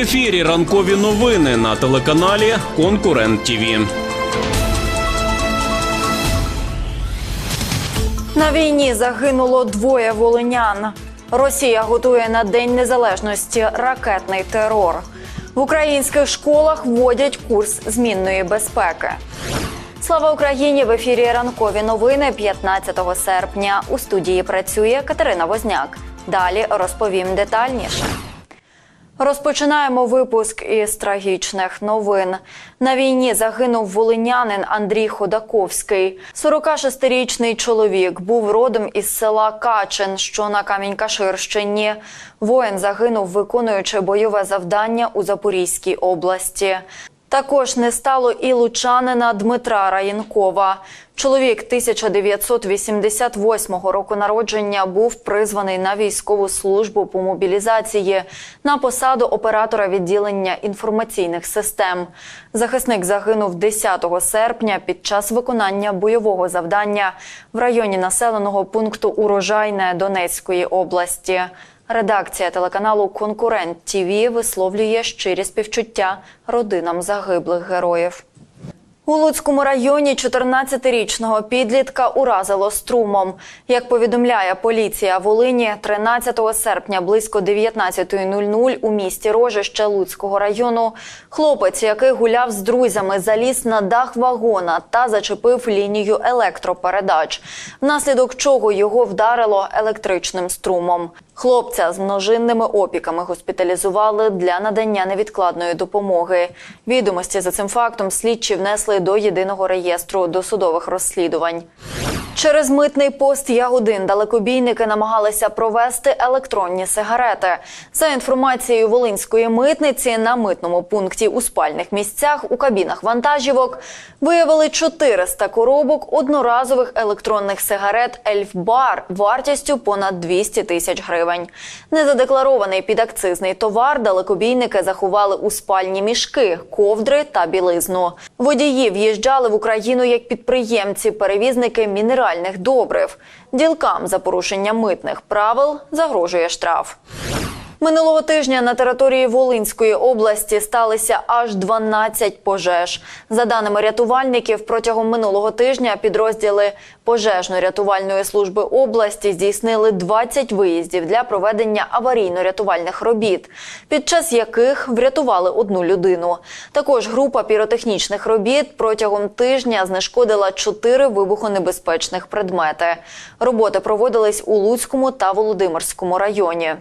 ефірі ранкові новини на телеканалі Конкурент ТІВІ. На війні загинуло двоє волинян. Росія готує на День Незалежності ракетний терор. В українських школах вводять курс змінної безпеки. Слава Україні! В ефірі ранкові новини 15 серпня. У студії працює Катерина Возняк. Далі розповім детальніше. Розпочинаємо випуск із трагічних новин. На війні загинув волинянин Андрій Ходаковський. 46-річний чоловік був родом із села Качин, що на Камінь-Каширщині. Воїн загинув, виконуючи бойове завдання у Запорізькій області. Також не стало і лучанина Дмитра Раєнкова. Чоловік 1988 року народження був призваний на військову службу по мобілізації на посаду оператора відділення інформаційних систем. Захисник загинув 10 серпня під час виконання бойового завдання в районі населеного пункту Урожайне Донецької області. Редакція телеканалу Конкурент ТІВІ висловлює щирі співчуття родинам загиблих героїв. У Луцькому районі 14-річного підлітка уразило струмом. Як повідомляє поліція Волині, 13 серпня близько 19.00 у місті Рожище Луцького району хлопець, який гуляв з друзями, заліз на дах вагона та зачепив лінію електропередач, внаслідок чого його вдарило електричним струмом. Хлопця з множинними опіками госпіталізували для надання невідкладної допомоги. Відомості за цим фактом слідчі внесли до єдиного реєстру досудових розслідувань. Через митний пост Ягодин далекобійники намагалися провести електронні сигарети. За інформацією Волинської митниці, на митному пункті у спальних місцях у кабінах вантажівок виявили 400 коробок одноразових електронних сигарет Ельфбар вартістю понад 200 тисяч гривень. Незадекларований підакцизний товар далекобійники заховали у спальні мішки, ковдри та білизну. Водії в'їжджали в Україну як підприємці, перевізники мінеральних добрив. Ділкам за порушення митних правил загрожує штраф. Минулого тижня на території Волинської області сталися аж 12 пожеж. За даними рятувальників, протягом минулого тижня підрозділи пожежно-рятувальної служби області здійснили 20 виїздів для проведення аварійно-рятувальних робіт, під час яких врятували одну людину. Також група піротехнічних робіт протягом тижня знешкодила 4 вибухонебезпечних предмети. Роботи проводились у Луцькому та Володимирському районі.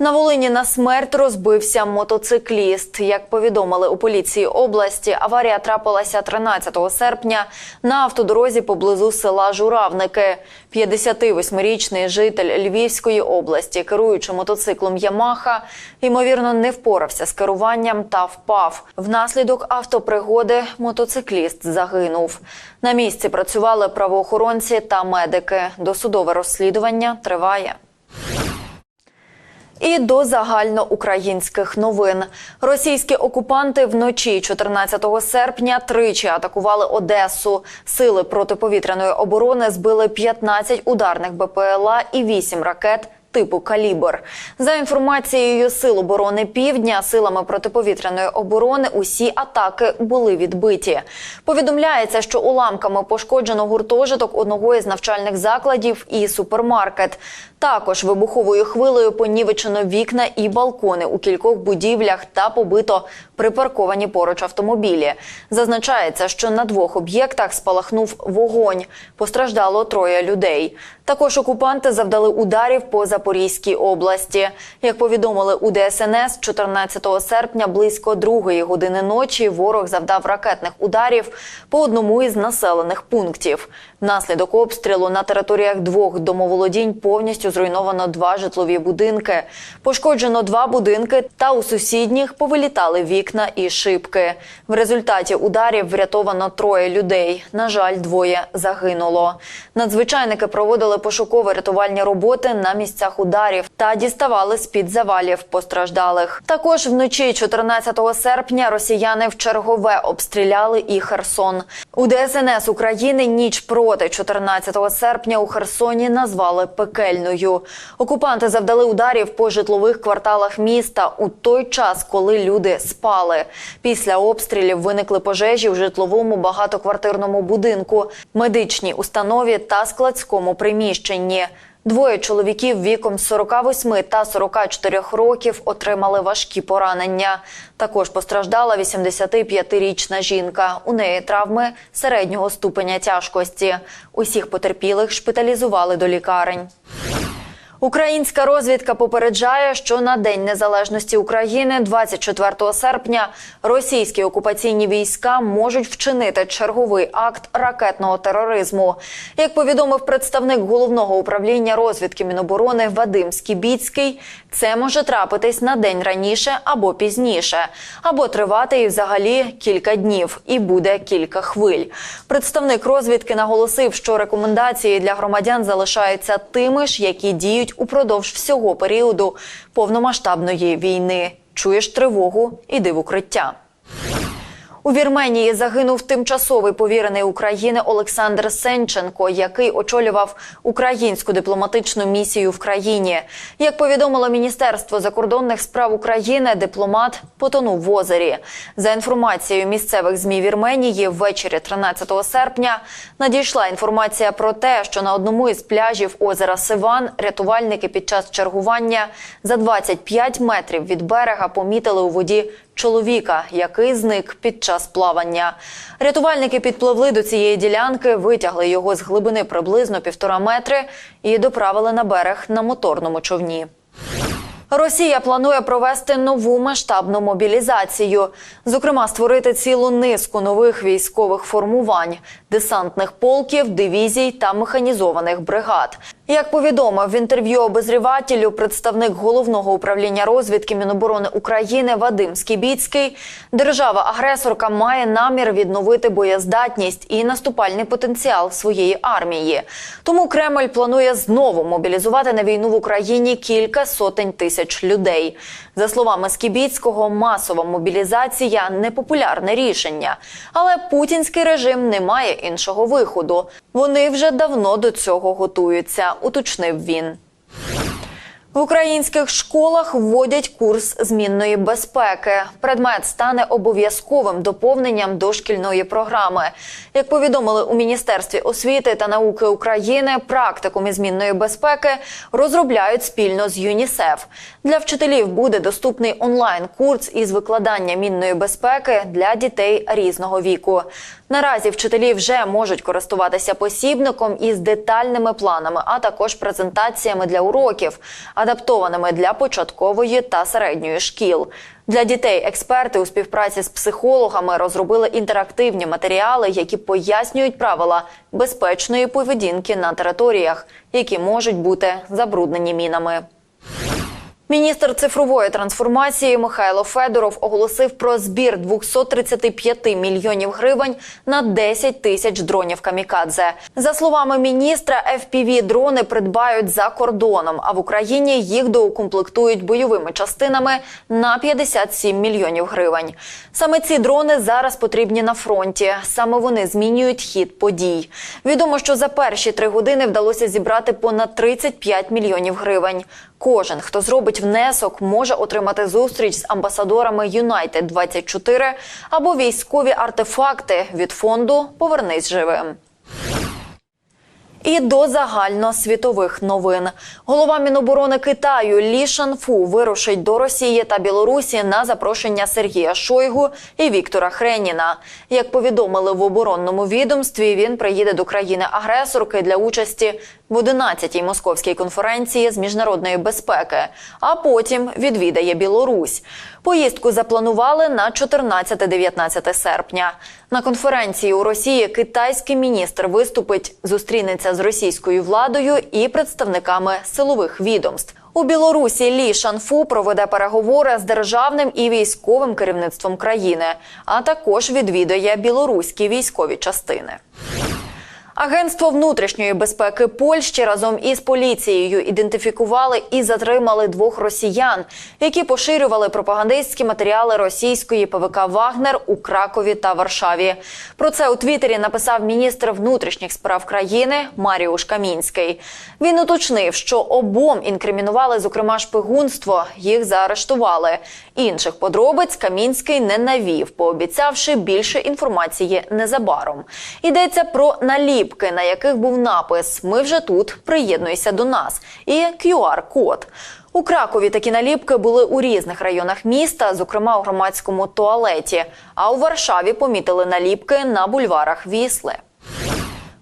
На Волині на смерть розбився мотоцикліст. Як повідомили у поліції області, аварія трапилася 13 серпня на автодорозі поблизу села Журавники. 58-річний житель Львівської області, керуючи мотоциклом Ямаха, ймовірно, не впорався з керуванням та впав. Внаслідок автопригоди мотоцикліст загинув. На місці працювали правоохоронці та медики. Досудове розслідування триває. І до загальноукраїнських новин російські окупанти вночі 14 серпня тричі атакували Одесу. Сили протиповітряної оборони збили 15 ударних БПЛА і 8 ракет. Типу калібр за інформацією Сил оборони Півдня, силами протиповітряної оборони усі атаки були відбиті. Повідомляється, що уламками пошкоджено гуртожиток одного із навчальних закладів і супермаркет. Також вибуховою хвилею понівечено вікна і балкони у кількох будівлях та побито припарковані поруч автомобілі. Зазначається, що на двох об'єктах спалахнув вогонь. Постраждало троє людей. Також окупанти завдали ударів по Запорізькій області. Як повідомили у ДСНС, 14 серпня близько другої години ночі ворог завдав ракетних ударів по одному із населених пунктів. Внаслідок обстрілу на територіях двох домоволодінь повністю зруйновано два житлові будинки. Пошкоджено два будинки, та у сусідніх повилітали вікна і шибки. В результаті ударів врятовано троє людей. На жаль, двоє загинуло. Надзвичайники проводили пошуково-рятувальні роботи на місцях ударів та діставали з-під завалів постраждалих. Також вночі 14 серпня росіяни в чергове обстріляли і Херсон. У ДСНС України ніч проти 14 серпня у Херсоні назвали пекельною. Окупанти завдали ударів по житлових кварталах міста у той час, коли люди спали. Після обстрілів виникли пожежі в житловому багатоквартирному будинку, медичній установі та складському приміщенні. Двоє чоловіків віком 48 та 44 років отримали важкі поранення. Також постраждала 85-річна жінка. У неї травми середнього ступеня тяжкості. Усіх потерпілих шпиталізували до лікарень. Українська розвідка попереджає, що на День Незалежності України, 24 серпня, російські окупаційні війська можуть вчинити черговий акт ракетного тероризму. Як повідомив представник головного управління розвідки Міноборони Вадим Скібіцький, це може трапитись на день раніше або пізніше, або тривати і взагалі кілька днів, і буде кілька хвиль. Представник розвідки наголосив, що рекомендації для громадян залишаються тими ж, які діють упродовж всього періоду повномасштабної війни. Чуєш тривогу, іди в укриття. У Вірменії загинув тимчасовий повірений України Олександр Сенченко, який очолював українську дипломатичну місію в країні. Як повідомило Міністерство закордонних справ України, дипломат потонув в озері. За інформацією місцевих змі Вірменії, ввечері 13 серпня надійшла інформація про те, що на одному із пляжів озера Сиван рятувальники під час чергування за 25 метрів від берега помітили у воді чоловіка, який зник під час плавання. Рятувальники підпливли до цієї ділянки, витягли його з глибини приблизно півтора метри і доправили на берег на моторному човні. Росія планує провести нову масштабну мобілізацію, зокрема, створити цілу низку нових військових формувань, десантних полків, дивізій та механізованих бригад. Як повідомив в інтерв'ю обозрівателю представник головного управління розвідки Міноборони України Вадим Скібіцький, держава-агресорка має намір відновити боєздатність і наступальний потенціал своєї армії. Тому Кремль планує знову мобілізувати на війну в Україні кілька сотень тисяч людей. За словами Скібіцького, масова мобілізація непопулярне рішення, але путінський режим не має іншого виходу. Вони вже давно до цього готуються, уточнив він. В українських школах вводять курс змінної безпеки. Предмет стане обов'язковим доповненням до шкільної програми. Як повідомили у Міністерстві освіти та науки України, практикум із змінної безпеки розробляють спільно з ЮНІСЕФ. Для вчителів буде доступний онлайн-курс із викладання мінної безпеки для дітей різного віку. Наразі вчителі вже можуть користуватися посібником із детальними планами, а також презентаціями для уроків, адаптованими для початкової та середньої шкіл. Для дітей експерти у співпраці з психологами розробили інтерактивні матеріали, які пояснюють правила безпечної поведінки на територіях, які можуть бути забруднені мінами. Міністр цифрової трансформації Михайло Федоров оголосив про збір 235 мільйонів гривень на 10 тисяч дронів камікадзе. За словами міністра, fpv дрони придбають за кордоном, а в Україні їх доукомплектують бойовими частинами на 57 мільйонів гривень. Саме ці дрони зараз потрібні на фронті. Саме вони змінюють хід подій. Відомо, що за перші три години вдалося зібрати понад 35 мільйонів гривень. Кожен, хто зробить внесок, може отримати зустріч з амбасадорами Юнайтед 24 або військові артефакти від фонду Повернись живим. І до загальносвітових новин голова Міноборони Китаю Лі Шанфу вирушить до Росії та Білорусі на запрошення Сергія Шойгу і Віктора Хреніна. Як повідомили в оборонному відомстві, він приїде до країни-агресорки для участі в 11-й московській конференції з міжнародної безпеки, а потім відвідає Білорусь. Поїздку запланували на 14-19 серпня. На конференції у Росії китайський міністр виступить, зустрінеться з російською владою і представниками силових відомств. У Білорусі Лі Шанфу проведе переговори з державним і військовим керівництвом країни, а також відвідає білоруські військові частини. Агентство внутрішньої безпеки Польщі разом із поліцією ідентифікували і затримали двох росіян, які поширювали пропагандистські матеріали російської ПВК Вагнер у Кракові та Варшаві. Про це у Твіттері написав міністр внутрішніх справ країни Маріуш Камінський. Він уточнив, що обом інкримінували зокрема шпигунство. Їх заарештували. Інших подробиць Камінський не навів, пообіцявши більше інформації незабаром. Йдеться про наліпки, на яких був напис Ми вже тут, приєднуйся до нас і QR-код. У Кракові такі наліпки були у різних районах міста, зокрема у громадському туалеті. А у Варшаві помітили наліпки на бульварах Вісли.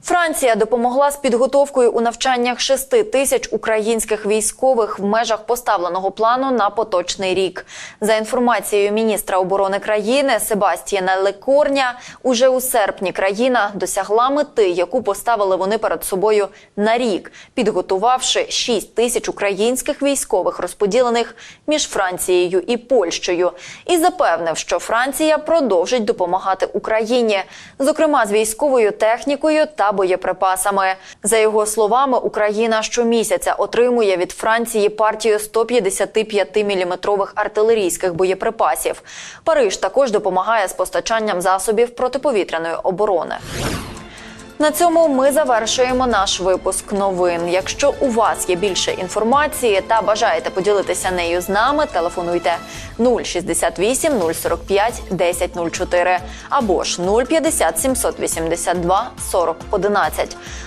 Франція допомогла з підготовкою у навчаннях 6 тисяч українських військових в межах поставленого плану на поточний рік. За інформацією міністра оборони країни Себастьяна Лекорня, уже у серпні країна досягла мети, яку поставили вони перед собою на рік, підготувавши 6 тисяч українських військових, розподілених між Францією і Польщею, і запевнив, що Франція продовжить допомагати Україні, зокрема з військовою технікою та боєприпасами. За його словами, Україна щомісяця отримує від Франції партію 155-мм артилерійських боєприпасів. Париж також допомагає з постачанням засобів протиповітряної оборони. На цьому ми завершуємо наш випуск новин. Якщо у вас є більше інформації та бажаєте поділитися нею з нами, телефонуйте 068 045 1004 або ж 050 782 40 11.